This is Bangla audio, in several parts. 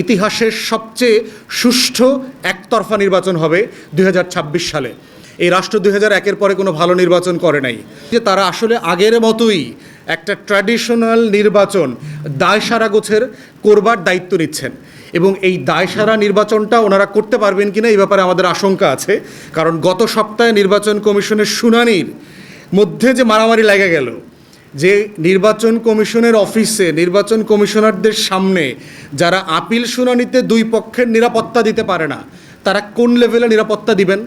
ইতিহাসের সবচেয়ে সুষ্ঠু একতরফা নির্বাচন হবে দু হাজার ছাব্বিশ সালে। এই রাষ্ট্র দুই হাজার একের পরে কোনো ভালো নির্বাচন করে নাই। যে তারা আসলে আগের মতোই একটা ট্র্যাডিশনাল নির্বাচন দায় সারা গোছের করবার দায়িত্ব নিচ্ছেন। এবং এই দায়সারা নির্বাচনটা ওনারা করতে পারবেন কিনা এই ব্যাপারে আমাদের আশঙ্কা আছে। কারণ গত সপ্তাহে নির্বাচন কমিশনের শুনানির মধ্যে যে মারামারি লেগে গেল যে নির্বাচন কমিশনের অফিসে নির্বাচন কমিশনারদের সামনে যারা আপিল শুনানিতে দুই পক্ষের নিরাপত্তা দিতে পারে না, তারা কোন লেভেলে নিরাপত্তা দিবেন?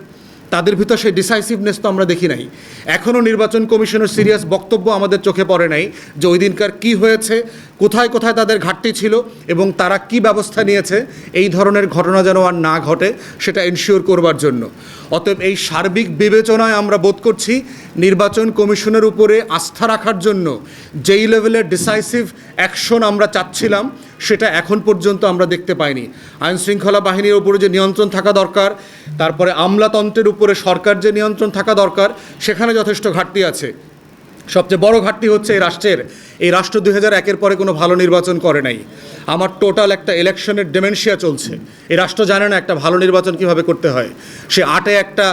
তাদের ভিতর সেই ডিসাইসিভনেস তো আমরা দেখি নাই। এখনও নির্বাচন কমিশনের সিরিয়াস বক্তব্য আমাদের চোখে পড়ে নাই যে ওই দিনকার কী হয়েছে, কোথায় কোথায় তাদের ঘাটতি ছিল এবং তারা কি ব্যবস্থা নিয়েছে, এই ধরনের ঘটনা যেন আর না ঘটে, সেটা এনশিওর করবার জন্য। অতএব এই সার্বিক বিবেচনায় আমরা বোধ করছি নির্বাচন কমিশনের উপরে আস্থা রাখার জন্য যেই লেভেলের ডিসাইসিভ অ্যাকশন আমরা চাচ্ছিলাম, সেটা এখন পর্যন্ত আমরা দেখতে পাইনি। আইন শৃঙ্খলা বাহিনীর উপরে যে নিয়ন্ত্রণ থাকা দরকার, তারপরে আমলাতন্ত্রের উপরে সরকার যে নিয়ন্ত্রণ থাকা দরকার, সেখানে যথেষ্ট ঘাটতি আছে। সবচেয়ে বড় ঘাটতি হচ্ছে এই রাষ্ট্রের। এই রাষ্ট্র দুই হাজার একের পরে কোনো ভালো নির্বাচন করে নাই। আমার টোটাল একটা ইলেকশনের ডেমেনশিয়া চলছে। এই রাষ্ট্র জানে না একটা ভালো নির্বাচন কীভাবে করতে হয়। সে আটে একটা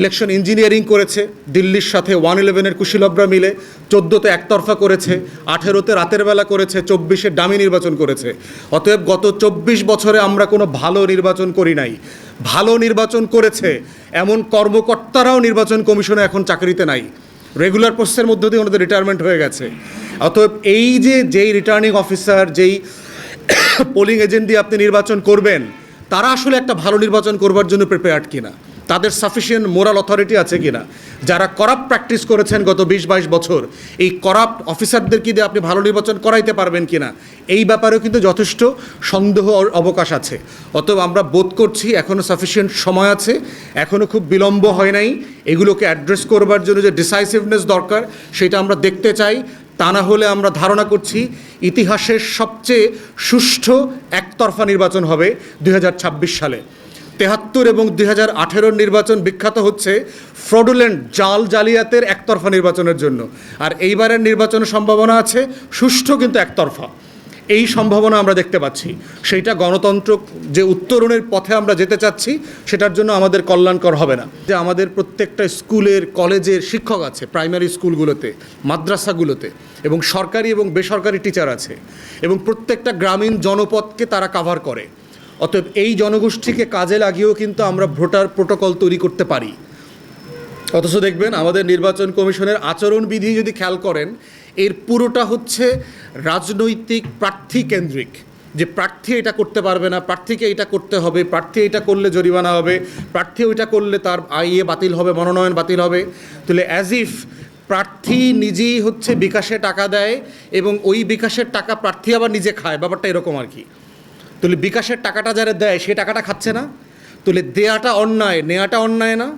ইলেকশন ইঞ্জিনিয়ারিং করেছে, দিল্লির সাথে ওয়ান ইলেভেনের কুশীলবরা মিলে, চোদ্দোতে একতরফা করেছে, আঠেরোতে রাতের বেলা করেছে, চব্বিশে ডামি নির্বাচন করেছে। অতএব গত চব্বিশ বছরে আমরা কোনো ভালো নির্বাচন করি নাই। ভালো নির্বাচন করেছে, এমন কর্মকর্তারাও নির্বাচন কমিশনে এখন চাকরিতে নাই। রেগুলার প্রসেসের মধ্য দিয়ে ওনাদের রিটায়ারমেন্ট হয়ে গেছে। অতএব এই যে, যেই রিটার্নিং অফিসার যেই পোলিং এজেন্ট দিয়ে আপনি নির্বাচন করবেন, তারা আসলে একটা ভালো নির্বাচন করবার জন্য প্রিপেয়ার্ড কিনা। তাদের সাফিসিয়েন্ট মোরাল অথরিটি আছে কিনা? যারা করাপ্ট প্র্যাকটিস করেছেন গত বিশ বাইশ বছর, এই করাপ্ট অফিসারদের কি দিয়ে আপনি ভালো নির্বাচন করাইতে পারবেন কিনা? এই ব্যাপারেও কিন্তু যথেষ্ট সন্দেহ অবকাশ আছে। অতএব আমরা বোধ করছি এখনও সাফিসিয়েন্ট সময় আছে এখনও খুব বিলম্ব হয় নাই। এগুলোকে অ্যাড্রেস করবার জন্য যে ডিসাইসিভনেস দরকার, সেটা আমরা দেখতে চাই। তা না হলে আমরা ধারণা করছি ইতিহাসের সবচেয়ে সুষ্ঠু একতরফা নির্বাচন হবে দুই হাজার ছাব্বিশ সালে। তেহাত্তর এবং দুই হাজার আঠেরোর নির্বাচন বিখ্যাত হচ্ছে ফ্রডুলেন্ট জাল জালিয়াতের একতরফা নির্বাচনের জন্য। আর এইবারের নির্বাচনের সম্ভাবনা আছে সুষ্ঠু কিন্তু একতরফা। এই সম্ভাবনা আমরা দেখতে পাচ্ছি। সেইটা গণতন্ত্র যে উত্তরণের পথে আমরা যেতে চাচ্ছি, সেটার জন্য আমাদের কল্যাণকর হবে না। যে আমাদের প্রত্যেকটা স্কুলের, কলেজের শিক্ষক আছে, প্রাইমারি স্কুলগুলোতে, মাদ্রাসাগুলোতে, এবং সরকারি এবং বেসরকারি টিচার আছে, এবং প্রত্যেকটা গ্রামীণ জনপদকে তারা কাভার করে। অতএব এই জনগোষ্ঠীকে কাজে লাগিয়েও কিন্তু আমরা ভোটার প্রোটোকল তৈরি করতে পারি। অথচ দেখবেন আমাদের নির্বাচন কমিশনের আচরণবিধি যদি খেয়াল করেন, এর পুরোটা হচ্ছে রাজনৈতিক প্রার্থী কেন্দ্রিক। যে প্রার্থী এটা করতে পারবে না, প্রার্থীকে এটা করতে হবে, প্রার্থী এটা করলে জরিমানা হবে, প্রার্থী ওইটা করলে তার আইএ বাতিল হবে, মনোনয়ন বাতিল হবে। তাহলে অ্যাজ ইফ প্রার্থী নিজেই হচ্ছে বিকাশে টাকা দেয় এবং ওই বিকাশের টাকা প্রার্থী আবার নিজে খায়, ব্যাপারটা এরকম আর কি। তাহলে বিকাশের টাকাটা যারা দেয়, সে টাকাটা খাচ্ছে না। তাহলে দেয়াটা অন্যায়, নেয়াটা অন্যায় না।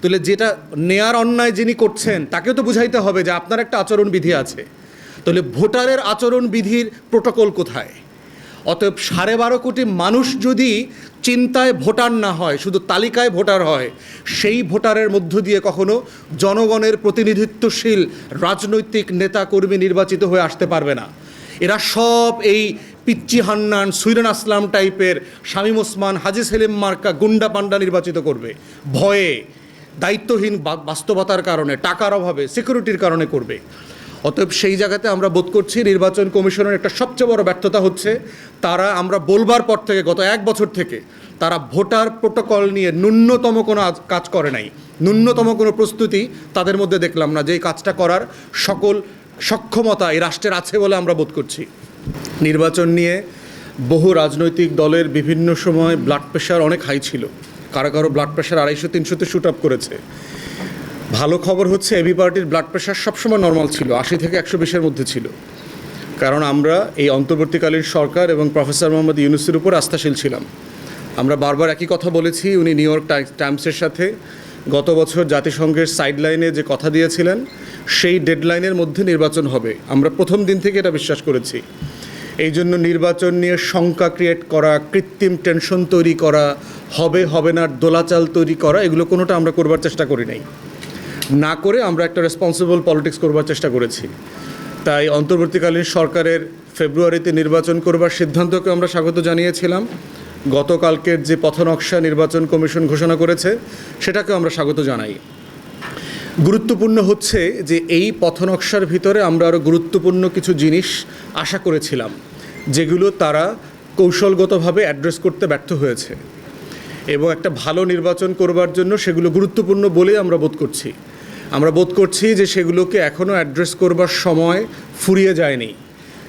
তাহলে যেটা নেয়ার অন্যায় যিনি করছেন, তাকেও তো বুঝাইতে হবে যে আপনার একটা আচরণবিধি আছে। তাহলে ভোটারের আচরণবিধির প্রোটোকল কোথায়? অতএব সাড়ে বারো কোটি মানুষ যদি চিন্তায় ভোটার না হয়, শুধু তালিকায় ভোটার হয়, সেই ভোটারের মধ্য দিয়ে কখনো জনগণের প্রতিনিধিত্বশীল রাজনৈতিক নেতা কর্মী নির্বাচিত হয়ে আসতে পারবে না। এরা সব এই পিচ্চি হান্নান সুইরান আসলাম টাইপের শামীম ওসমান, হাজি সেলিম মার্কা গুন্ডা পান্ডা নির্বাচিত করবে। ভয়ে, দায়িত্বহীন বাস্তবতার কারণে, টাকার অভাবে সিকিউরিটির কারণে করবে। অতএব সেই জায়গাতে আমরা বোধ করছি নির্বাচন কমিশনের একটা সবচেয়ে বড় ব্যর্থতা হচ্ছে, তারা আমরা বলবার পর থেকে গত এক বছর থেকে তারা ভোটার প্রোটোকল নিয়ে ন্যূনতম কোনো কাজ করে নাই। ন্যূনতম কোনো প্রস্তুতি তাদের মধ্যে দেখলাম না যে এই কাজটা করার সকল সক্ষমতা এই রাষ্ট্রের আছে বলে আমরা বোধ করছি। নির্বাচন নিয়ে বহু রাজনৈতিক দলের বিভিন্ন সময় ব্লাড প্রেশার অনেক হাই ছিল। কারও কারও ব্লাড প্রেশার আড়াইশো, তিনশোতে শ্যুট আপ করেছে। ভালো খবর হচ্ছে, এবি পার্টির ব্লাড প্রেশার সবসময় নর্মাল ছিল, আশি থেকে একশো বিশের মধ্যে ছিল। কারণ আমরা এই অন্তর্বর্তীকালীন সরকার এবং প্রফেসর মোহাম্মদ ইউনুসের উপর আস্থাশীল ছিলাম। আমরা বারবার একই কথা বলেছি, উনি নিউ ইয়র্ক টাই- টাইমসের সাথে গত বছর জাতিসংঘের সাইডলাইনে যে কথা দিয়েছিলেন, সেই ডেডলাইনের মধ্যে নির্বাচন হবে। আমরা প্রথম দিন থেকে এটা বিশ্বাস করেছি। এই জন্য নির্বাচন নিয়ে শঙ্কা ক্রিয়েট করা, কৃত্রিম টেনশন তৈরি করা, হবে হবে না, দোলাচাল তৈরি করা, এগুলো কোনোটা আমরা করবার চেষ্টা করি নাই। না করে আমরা একটা রেসপন্সিবল পলিটিক্স করবার চেষ্টা করেছি। তাই অন্তর্বর্তীকালীন সরকারের ফেব্রুয়ারিতে নির্বাচন করবার সিদ্ধান্তকে আমরা স্বাগত জানিয়েছিলাম। গতকালকের যে পথনকশা নির্বাচন কমিশন ঘোষণা করেছে সেটাকে আমরা স্বাগত জানাই। গুরুত্বপূর্ণ হচ্ছে যে এই পথনকশার ভিতরে আমরা আরও গুরুত্বপূর্ণ কিছু জিনিস আশা করেছিলাম। যেগুলো তারা কৌশলগতভাবে অ্যাড্রেস করতে ব্যর্থ হয়েছে। এবং একটা ভালো নির্বাচন করবার জন্য সেগুলো গুরুত্বপূর্ণ বলেই আমরা বোধ করছি। আমরা বোধ করছি যে সেগুলোকে এখনও অ্যাড্রেস করবার সময় ফুরিয়ে যায়নি।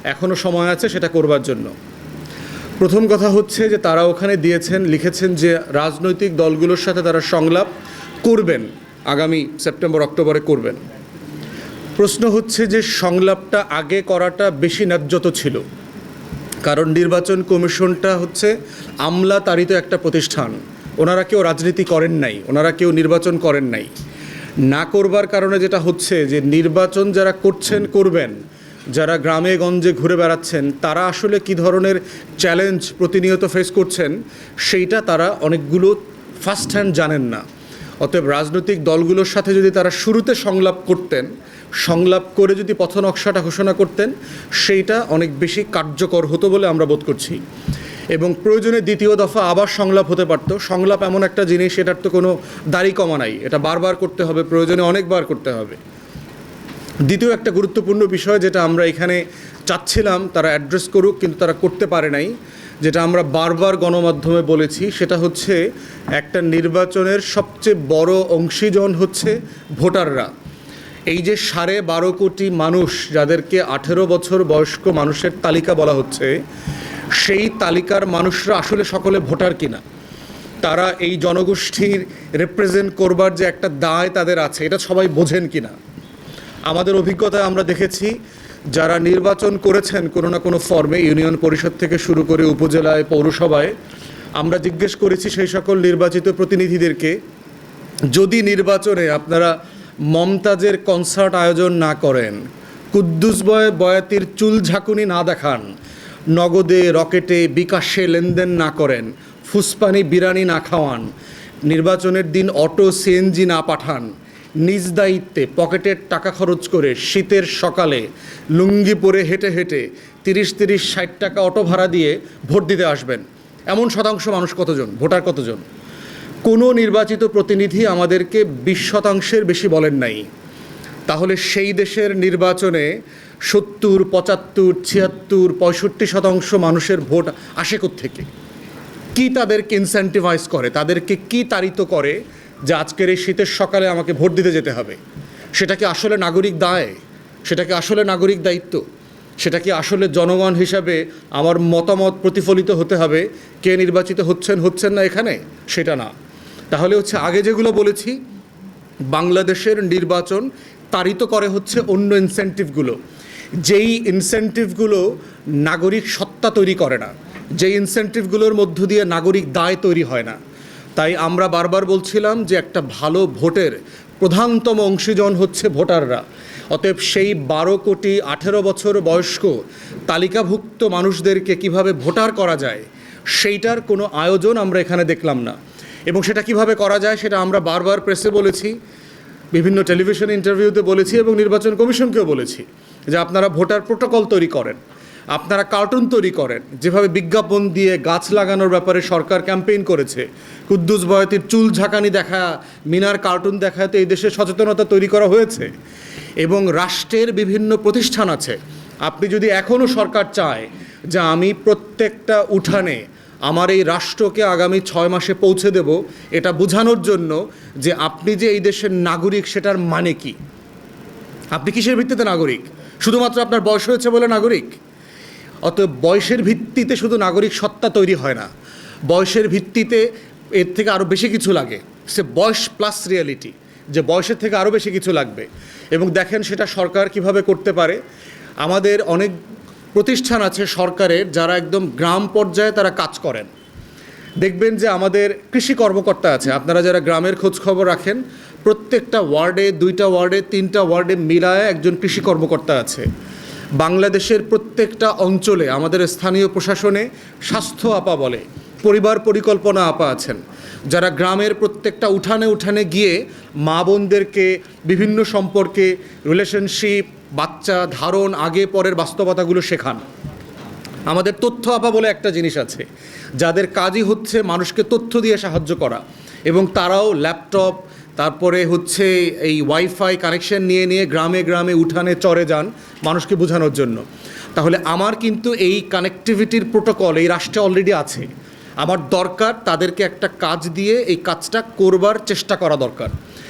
এখনও সময় আছে সেটা করবার জন্য। প্রথম কথা হচ্ছে যে তারা ওখানে দিয়েছেন, লিখেছেন যে রাজনৈতিক দলগুলোর সাথে তারা সংলাপ করবেন, আগামী সেপ্টেম্বর, অক্টোবরে করবেন। প্রশ্ন হচ্ছে যে সংলাপটা আগে করাটা বেশি ন্যায্যত ছিল। কারণ নির্বাচন কমিশনটা হচ্ছে আমলা তারিত একটা প্রতিষ্ঠান। ওনারা কেউ রাজনীতি করেন নাই, ওনারা কেউ নির্বাচন করেন নাই। না করবার কারণে যেটা হচ্ছে যে নির্বাচন যারা করছেন, করবেন, যারা গ্রামে গঞ্জে ঘুরে বেড়াচ্ছেন, তারা আসলে কি ধরনের চ্যালেঞ্জ প্রতিনিয়ত ফেস করছেন, সেইটা তারা অনেকগুলো ফার্স্ট হ্যান্ড জানেন না। অতএব রাজনৈতিক দলগুলোর সাথে যদি তারা শুরুতে সংলাপ করতেন সংলাপ করে যদি পথ নকশাটা ঘোষণা করতেন, সেইটা অনেক বেশি কার্যকর হতো বলে আমরা বোধ করছি। এবং প্রয়োজনে দ্বিতীয় দফা আবার সংলাপ হতে পারতো। সংলাপ এমন একটা জিনিস, এটার তো কোনো দাড়ি কমা নাই। এটা বারবার করতে হবে, প্রয়োজনে অনেকবার করতে হবে। দ্বিতীয় একটা গুরুত্বপূর্ণ বিষয় যেটা আমরা এখানে চাচ্ছিলাম, তারা অ্যাড্রেস করুক, কিন্তু তারা করতে পারে নাই, যেটা আমরা বারবার গণমাধ্যমে বলেছি, সেটা হচ্ছে একটা নির্বাচনের সবচেয়ে বড় অংশীজন হচ্ছে ভোটাররা। এই যে সাড়ে বারো কোটি মানুষ যাদেরকে আঠেরো বছর বয়স্ক মানুষের তালিকা বলা হচ্ছে, সেই তালিকার মানুষরা আসলে সকলে ভোটার কিনা? তারা এই জনগোষ্ঠীর রিপ্রেজেন্ট করবার যে একটা দায় তাদের আছে, এটা সবাই বোঝেন কিনা? আমাদের অভিজ্ঞতায় আমরা দেখেছি, যারা নির্বাচন করেছেন কোনো না কোনো ফর্মে ইউনিয়ন পরিষদ থেকে শুরু করে উপজেলায়, পৌরসভায়, আমরা জিজ্ঞেস করেছি সেই সকল নির্বাচিত প্রতিনিধিদেরকে, যদি নির্বাচনে আপনারা মমতাজের কনসার্ট আয়োজন না করেন। কুদ্দুস বয় বয়াতির চুল ঝাঁকুনি না দেখান। নগদে, রকেটে, বিকাশে লেনদেন না করেন। ফুসপানি, বিরানি না খাওয়ান। নির্বাচনের দিন অটো সিএনজি না পাঠান। নিজ দায়িত্বে পকেটের টাকা খরচ করে শীতের সকালে লুঙ্গি পরে হেঁটে হেঁটে তিরিশ তিরিশ ষাট টাকা অটো ভাড়া দিয়ে ভোট দিতে আসবেন। এমন শতাংশ মানুষ কতজন? ভোটার কতজন? কোনো নির্বাচিত প্রতিনিধি আমাদেরকে বিশ শতাংশের বেশি বলেন নাই। তাহলে সেই দেশের নির্বাচনে সত্তর, পঁচাত্তর, ছিয়াত্তর, পঁয়ষট্টি শতাংশ মানুষের ভোট আসে থেকে কি তাদেরকে ইনসেন্টিভাইজ করে? তাদেরকে কি তাড়িত করে যে আজকের এই শীতের সকালে আমাকে ভোট দিতে যেতে হবে? সেটা কি আসলে নাগরিক দায়? সেটা কি আসলে নাগরিক দায়িত্ব? সেটা কি আসলে জনগণ হিসাবে আমার মতামত প্রতিফলিত হতে হবে? কে নির্বাচিত হচ্ছেন হচ্ছেন না এখানে? সেটা না। তাহলে হচ্ছে আগে যেগুলো বলেছি, বাংলাদেশের নির্বাচন তাড়িত করে হচ্ছে অন্য ইনসেন্টিভগুলো যেই ইনসেন্টিভগুলো নাগরিক সত্তা তৈরি করে না, যেই ইনসেন্টিভগুলোর মধ্য দিয়ে নাগরিক দায় তৈরি হয় না। তাই আমরা বারবার বলছিলাম যে একটা ভালো ভোটের প্রধানতম অংশীজন হচ্ছে ভোটাররা। অতএব সেই বারো কোটি আঠেরো বছর বয়স্ক, তালিকাভুক্ত মানুষদেরকে কীভাবে ভোটার করা যায়, সেইটার কোনো আয়োজন আমরা এখানে দেখলাম না। এবং সেটা কীভাবে করা যায় সেটা আমরা বারবার প্রেসে বলেছি, বিভিন্ন টেলিভিশন ইন্টারভিউতে বলেছি এবং নির্বাচন কমিশনকেও বলেছি যে আপনারা ভোটার প্রোটোকল তৈরি করেন, আপনারা কার্টুন তৈরি করেন, যেভাবে বিজ্ঞাপন দিয়ে গাছ লাগানোর ব্যাপারে সরকার ক্যাম্পেইন করেছে, কুদ্দুস বয়াতির চুল ঝাঁকানি দেখা, মিনার কার্টুন দেখাতে এই দেশে সচেতনতা তৈরি করা হয়েছে এবং রাষ্ট্রের বিভিন্ন প্রতিষ্ঠান আছে। আপনি যদি এখনও সরকার চায় যে আমি প্রত্যেকটা উঠানে আমার এই রাষ্ট্রকে আগামী ছয় মাসে পৌঁছে দেব, এটা বোঝানোর জন্য যে আপনি যে এই দেশের নাগরিক, সেটার মানে কি? আপনি কিসের ভিত্তিতে নাগরিক? শুধুমাত্র আপনার বয়স হয়েছে বলে নাগরিক? অতএব বয়সের ভিত্তিতে শুধু নাগরিক সত্তা তৈরি হয় না। বয়সের ভিত্তিতে এর থেকে আরও বেশি কিছু লাগে। সে বয়স প্লাস রিয়ালিটি যে বয়সের থেকে আরও বেশি কিছু লাগবে। এবং দেখেন সেটা সরকার কীভাবে করতে পারে। আমাদের অনেক প্রতিষ্ঠান আছে সরকারের, যারা একদম গ্রাম পর্যায়ে তারা কাজ করেন। দেখবেন যে আমাদের কৃষি কর্মকর্তা আছে, আপনারা যারা গ্রামের খোঁজ খবর রাখেন, প্রত্যেকটা ওয়ার্ডে, দুইটা ওয়ার্ডে, তিনটা ওয়ার্ডে মিলায় একজন কৃষি কর্মকর্তা আছে। বাংলাদেশের প্রত্যেকটা অঞ্চলে, আমাদের স্থানীয় প্রশাসনে স্বাস্থ্য আপা বলে, পরিবার পরিকল্পনা আপা আছেন। যারা গ্রামের প্রত্যেকটা উঠানে উঠানে গিয়ে মা বোনদেরকে বিভিন্ন সম্পর্কে রিলেশনশিপ বাচ্চা ধারণ আগে পরের বাস্তবতাগুলো শেখান। আমাদের তথ্য আপা বলে একটা জিনিস আছে, যাদের কাজই হচ্ছে মানুষকে তথ্য দিয়ে সাহায্য করা এবং তারাও ল্যাপটপ, তারপরে হচ্ছে এই ওয়াইফাই কানেকশন নিয়ে নিয়ে গ্রামে গ্রামে উঠানে চড়ে যান মানুষকে বোঝানোর জন্য। তাহলে আমার কিন্তু এই কানেক্টিভিটির প্রোটোকল, এই রাষ্ট্রে অলরেডি আছে। আমার দরকার তাদেরকে একটা কাজ দিয়ে এই কাজটা করবার চেষ্টা করা দরকার।